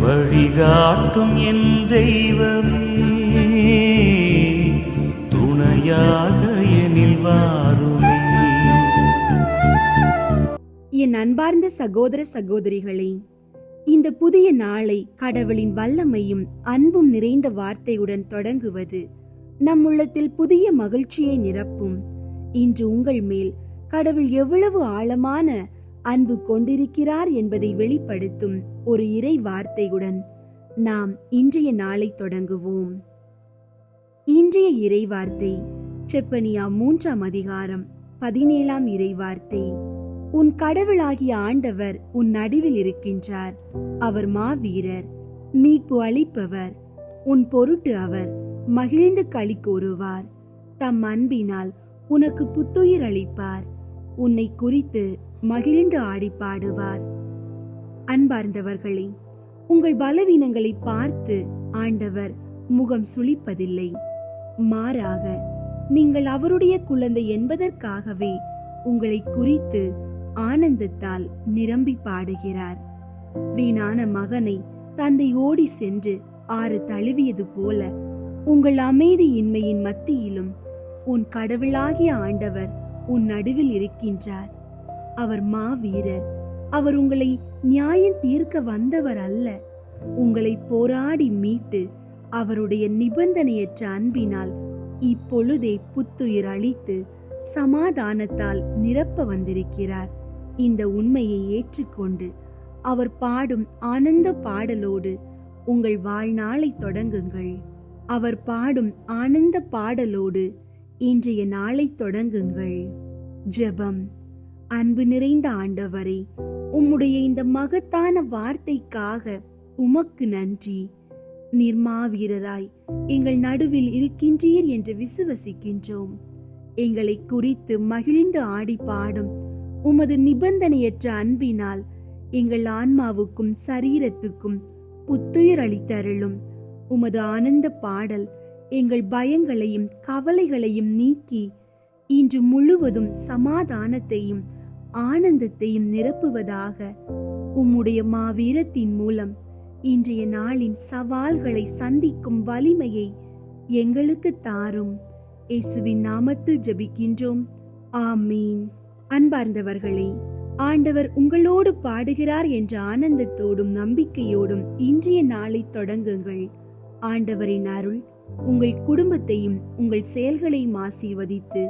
வழிகாட்டும் என் தெய்வமே. துணையாக எனில் வாருமே. என் அன்பார்ந்த சகோதர சகோதரிகளே இந்த புதிய நாளை கடவுளின் வல்லமையும் அன்பும் நிறைந்த வார்த்தையுடன் தொடங்குவது நம் உள்ளத்தில் புதிய மகிழ்ச்சியை நிரப்பும். இன்று உங்கள் மேல் கடவுள் எவ்வளவு ஆழமான அன்பு கொண்டிருக்கிறார் என்பதை வெளிப்படுத்தும் ஒரு இறை வார்த்தையுடன் நாம் இன்றைய நாளை தொடங்குவோம். இன்றைய இறை வார்த்தை செப்பனியா மூன்றாம் அதிகாரம் பதினேழாம் இறை வார்த்தை. உன் கடவுளாகிய ஆண்டவர் உன் நடுவில் இருக்கின்றார். அவர் மாவீரர் மீட்பு அளிப்பவர். உன் பொருட்டு அவர் மகிழ்ந்து களி கூறுவார். தம் அன்பினால் உனக்கு புத்துயிர் அளிப்பார். உன்னை குறித்து மகிழ்ந்து ஆடி பாடுவார் அன்பார்ந்தவர்களே உங்கள் பலவீனங்களை பார்த்து ஆண்டவர் முகம் சுளிப்பதில்லை. மாறாக நீங்கள் அவருடைய குழந்தை என்பதற்காகவே உங்களை குறித்து ஆனந்தத்தால் நிரம்பி பாடுகிறார். வீணான மகனை தந்தை ஓடி சென்று ஆறு தழுவியது போல உங்கள் அமைதியின்மையின் மத்தியிலும் உன் கடவுளாகிய ஆண்டவர் உன் நடுவில் இருக்கின்றார். அவர் மாவீரர். அவர் உங்களை நியாயம் தீர்க்க வந்தவர் அல்ல. உங்களை போராடி மீட்டு அவருடைய நிபந்தனையற்ற அன்பினால் இப்பொழுதே புத்துயிர் அளித்து சமாதானத்தால் நிரப்ப வந்திருக்கிறார். இந்த உண்மையை ஏற்றுக்கொண்டு அவர் பாடும் ஆனந்த பாடலோடு உங்கள் வாழ்நாளை தொடங்குங்கள். அவர் பாடும் ஆனந்த பாடலோடு இன்றைய நாளை தொடங்குங்கள். ஜெபம். அன்பு நிறைந்த ஆண்டவரே உம்முடைய இந்த மகத்தான வார்த்தைக்காக உமக்கு நன்றி. நிர்மாவீரராய் எங்கள் நடுவில் இருக்கின்றீர் என்று விசுவசிக்கின்றோம். எங்களை குறித்து மகிழ்ந்து ஆடி பாடும் உமது நிபந்தனையற்ற அன்பினால் எங்கள் ஆன்மாவுக்கும் சரீரத்துக்கும் புத்துயிர் அளித்தருளும். உமது ஆனந்த பாடல் எங்கள் பயங்களையும் கவலைகளையும் நீக்கி இன்று முழுவதும் சமாதானத்தையும் ஆனந்தத்தையும் நிரப்புவதாக உம்முடைய மாவீரத்தின் மூலம் இன்றைய நாளின் சவால்களை சந்திக்கும் வலிமையை எங்களுக்கு தாரும். இயேசுவின் நாமத்தில் ஜபிக்கின்றோம். ஆமீன். அன்பார்ந்தவர்களே ஆண்டவர் உங்களோடு பாடுகிறார் என்ற ஆனந்தத்தோடும் நம்பிக்கையோடும் இன்றைய நாளை தொடங்குங்கள். ஆண்டவரின் அருள் உங்கள் குடும்பத்தையும் உங்கள் செயல்களையும் ஆசீர்வதித்து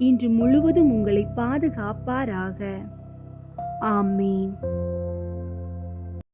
இன்று முழுவதும் உங்களை பாதுகாப்பாராக. ஆமீன்.